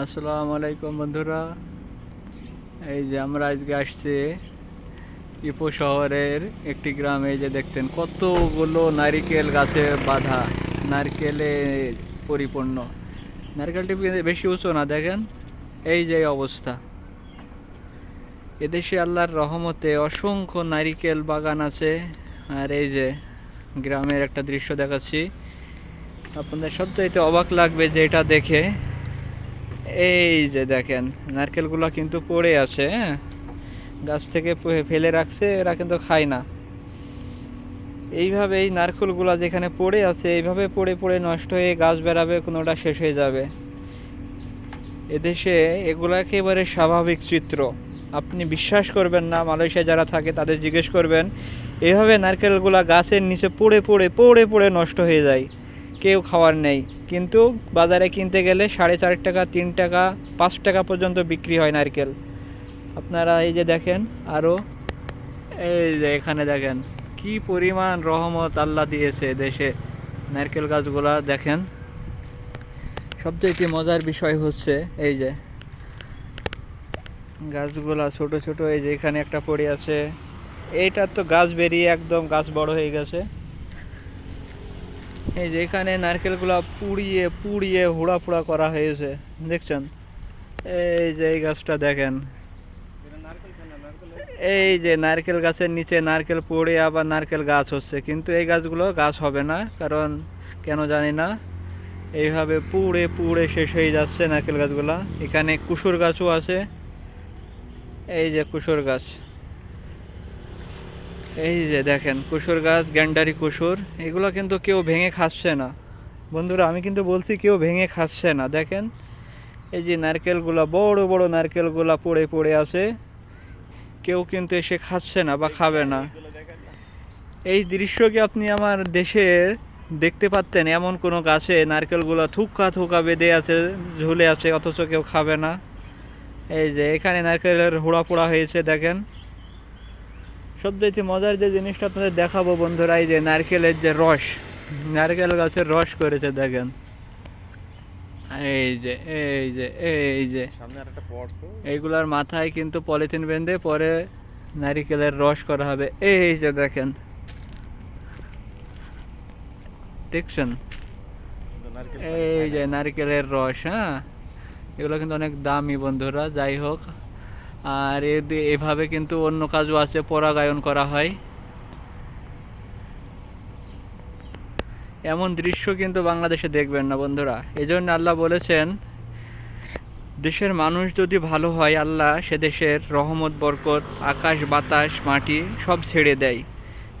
আসসালামু আলাইকুম বন্ধুরা। এই যে আমরা আজকে আসছি ইপো শহরের একটি গ্রামে যে দেখতেন কতগুলো নারিকেল গাছে বাঁধা। নারকেলে পরিপূর্ণ। নারকেলটি বেশি উঁচু না, দেখেন এই যে অবস্থা। এদেশে আল্লাহর রহমতে অসংখ্য নারিকেল বাগান আছে। আর এই যে গ্রামের একটা দৃশ্য দেখাচ্ছি। আপনাদের সবচাইতে অবাক লাগবে যে এটা দেখে। এই যে দেখেন, নারকেলগুলো কিন্তু পড়ে আছে হ্যাঁ? গাছ থেকে ফেলে রাখছে, এরা কিন্তু খায় না। এইভাবে এই নারকেলগুলো যেখানে পড়ে আছে, এইভাবে পড়ে পড়ে নষ্ট হয়ে গাছ বেরাবে কোনোটা শেষ হয়ে যাবে। এদেশে এগুলো একেবারে স্বাভাবিক চিত্র। আপনি বিশ্বাস করবেন না মালয়েশিয়া যারা থাকে তাদের জিজ্ঞেস করবেন, এভাবে নারকেলগুলা গাছের নিচে পড়ে পড়ে পড়ে পড়ে নষ্ট হয়ে যায়? কেউ খাওয়ার নেই। কিন্তু বাজারে কিনতে গেলে সাড়ে চার টাকা, তিন টাকা, পাঁচ টাকা পর্যন্ত বিক্রি হয় নারকেল। আপনারা এই যে দেখেন আরও এই যে এখানে দেখেন, কি পরিমাণ রহমত আল্লাহ দিয়েছে দেশে নারকেল গাছগুলা, দেখেন। সবথেকে মজার বিষয় হচ্ছে এই যে গাছগুলা ছোট ছোট, এই যে এখানে একটা পড়ে আছে। এইটার তো গাছ বেরিয়ে একদম গাছ বড় হয়ে গেছে। এই যে এখানে নারকেলগুলা পুড়িয়ে পুড়িয়ে হুড়া ফুড়া করা হয়েছে, দেখছেন? এই যে এই গাছটা দেখেন। এই যে নারকেল গাছের নিচে নারকেল পড়ে, আবার নারকেল গাছ হচ্ছে। কিন্তু এই গাছগুলো গাছ হবে না, কারণ কেন জানি না, এইভাবে পুড়ে পুড়ে শেষ হয়ে যাচ্ছে নারকেল গাছগুলা। এখানে কুসুর গাছও আছে। এই যে কুসুর গাছ। এই যে দেখেন, কুসুর গাছ, গ্যান্ডারি কুসুর, এগুলো কিন্তু কেউ ভেঙে খাচ্ছে না। বন্ধুরা, আমি কিন্তু বলছি কেউ ভেঙে খাচ্ছে না। দেখেন, এই যে নারকেলগুলা, বড় বড় নারকেলগুলা পড়ে পড়ে আছে। কেউ কিন্তু এসে খাচ্ছে না বা খাবে না। এই দৃশ্য কি আপনি আমার দেশে দেখতে পাচ্তেন এমন কোনো গাছে নারকেলগুলো থুকা থুকা বেঁধে আছে, ঝুলে আছে, অথচ কেউ খাবে না। এই যে এখানে নারকেলের হুড়া পোড়া হয়েছে, দেখেন। সবচেয়ে মজার যে জিনিসটা আপনাদের দেখাবো বন্ধুরা এই যে নারকেলের যে রস। নারকেল গাছের রস করেছে দেখেন। এই যে এই যে এই যে। এইগুলার মাথায় কিন্তু পলিথিন বেঁধে পরে নারিকেলের রস করা হবে। এই যে দেখেন। দেখছেন? এই যে নারকেলের রস হ্যাঁ? এগুলো কিন্তু অনেক দামি বন্ধুরা যাই হোক। আর এ দিয়ে- এভাবে কিন্তু অন্য কাজও আছে, পরাগায়ন করা হয়। এমন দৃশ্য কিন্তু বাংলাদেশে দেখবেন না বন্ধুরা। এই জন্য আল্লাহ বলেছেন, দেশের মানুষ যদি ভালো হয়, আল্লাহ সে দেশের রহমত, বরকত, আকাশ, বাতাস, মাটি সব ছেড়ে দেয়,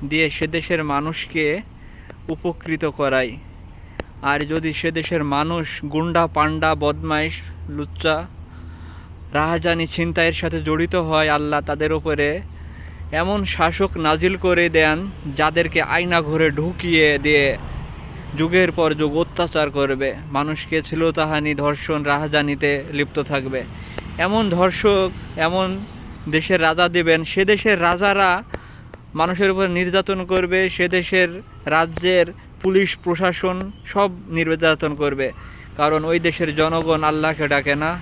দিয়ে সে দেশের মানুষকে উপকৃত করায়। আর যদি সে দেশের মানুষ গুন্ডা পান্ডা বদমাইশ, লুচ্চা রাহাজানি ছিনতাইয়ের সাথে জড়িত হয় আল্লাহ তাদের উপরে। এমন শাসক নাজিল করে দেন, যাদেরকে আয়না ঘরে ঢুকিয়ে দিয়ে যুগের পর যুগ অত্যাচার করবে। মানুষকে ছিল তাহানি ধর্ষণ রাহাজানিতে লিপ্ত থাকবে। এমন ধর্ষক, এমন দেশের রাজা দেবেন, সে দেশের রাজারা মানুষের উপর নির্যাতন করবে, সে দেশের রাজ্যের পুলিশ, প্রশাসন সব নির্যাতন করবে। কারণ ওই দেশের জনগণ আল্লাহকে ডাকে না।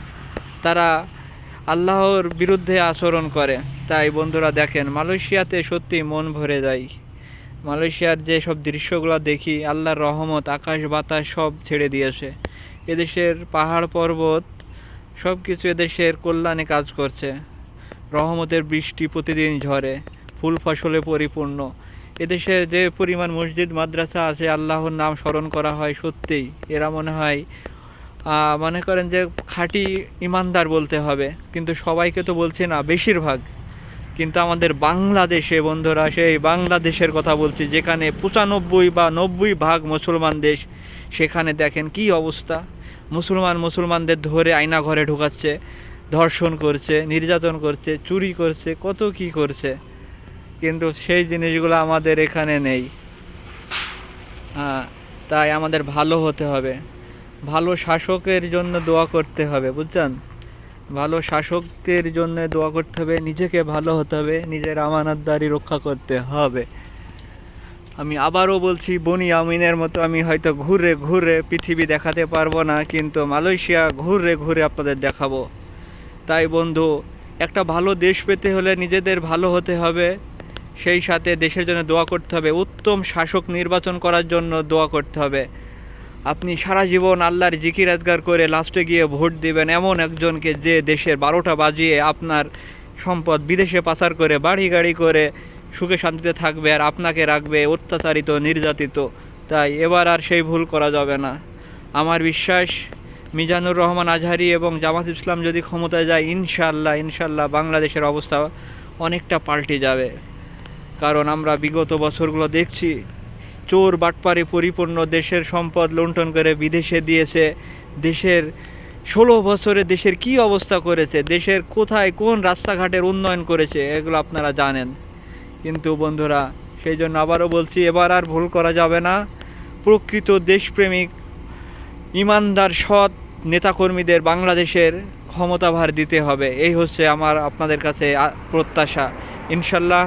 তারা আল্লাহর বিরুদ্ধে আচরণ করে। তাই বন্ধুরা দেখেন, মালয়েশিয়াতে সত্যি মন ভরে যায়। মালয়েশিয়ার যে সব দৃশ্যগুলো দেখি, আল্লাহর রহমত, আকাশ, বাতাস সব ছেড়ে দিয়েছে। এদেশের পাহাড় পর্বত সব কিছু এদেশের কল্যাণে কাজ করছে। রহমতের বৃষ্টি প্রতিদিন ঝরে, ফুল ফসলে পরিপূর্ণ। এদেশে যে পরিমাণ মসজিদ, মাদ্রাসা আছে, আল্লাহর নাম স্মরণ করা হয় সত্যিই। এরা মনে হয় মনে করেন যে খাঁটি ইমানদার বলতে হবে, কিন্তু সবাইকে তো বলছি না, বেশিরভাগ। কিন্তু আমাদের বাংলাদেশে বন্ধুরা, সেই বাংলাদেশের কথা বলছি, যেখানে পঁচানব্বই বা নব্বই ভাগ মুসলমান দেশ, সেখানে দেখেন কি অবস্থা। মুসলমান মুসলমানদের ধরে আয়না ঘরে ঢোকাচ্ছে, ধর্ষণ করছে, নির্যাতন করছে, চুরি করছে, কত কি করছে। কিন্তু সেই জিনিসগুলো আমাদের এখানে নেই। হ্যাঁ তাই আমাদের ভালো হতে হবে। ভালো শাসকের জন্য দোয়া করতে হবে, বুঝছেন? ভালো শাসকের জন্য দোয়া করতে হবে, নিজেকে ভালো হতে হবে, নিজের আমানতদারি রক্ষা করতে হবে। আমি আবারও বলছি, বনি আমিনের মতো আমি হয়তো ঘুরে ঘুরে পৃথিবী দেখাতে পারব না, কিন্তু মালয়েশিয়া ঘুরে ঘুরে আপনাদের দেখাবো। তাই বন্ধু, একটা ভালো দেশ পেতে হলে নিজেদের ভালো হতে হবে, সেই সাথে দেশের জন্য দোয়া করতে হবে, উত্তম শাসক নির্বাচন করার জন্য দোয়া করতে হবে। আপনি সারা জীবন আল্লাহর জিকির আজগার করে লাস্টে গিয়ে ভোট দিবেন এমন একজনকে যে দেশের বারোটা বাজিয়ে আপনার সম্পদ বিদেশে পাচার করে বাড়ি গাড়ি করে সুখে শান্তিতে থাকবে আর আপনাকে রাখবে অত্যাচারিত, নির্যাতিত। তাই এবার আর সেই ভুল করা যাবে না। আমার বিশ্বাস, মিজানুর রহমান আজহারি এবং জামাত ইসলাম যদি ক্ষমতায় যায় ইনশাল্লাহ ইনশাল্লাহ বাংলাদেশের অবস্থা অনেকটা পাল্টে যাবে। কারণ আমরা বিগত বছরগুলো দেখছি চোর বাটপারে পরিপূর্ণ দেশের সম্পদ লুণ্ঠন করে বিদেশে দিয়েছে। দেশের ষোলো বছরে দেশের কি অবস্থা করেছে? দেশের কোথায় কোন রাস্তাঘাটের উন্নয়ন করেছে? এগুলো আপনারা জানেন। কিন্তু বন্ধুরা, সেই জন্য আবারও বলছি, এবার আর ভুল করা যাবে না। প্রকৃত দেশপ্রেমিক, ইমানদার, সৎ নেতাকর্মীদের বাংলাদেশের ক্ষমতাভার দিতে হবে। এই হচ্ছে আমার, আপনাদের কাছে প্রত্যাশা। ইনশাল্লাহ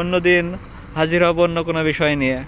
অন্যদিন হাজির হব অন্য কোনো বিষয় নিয়ে।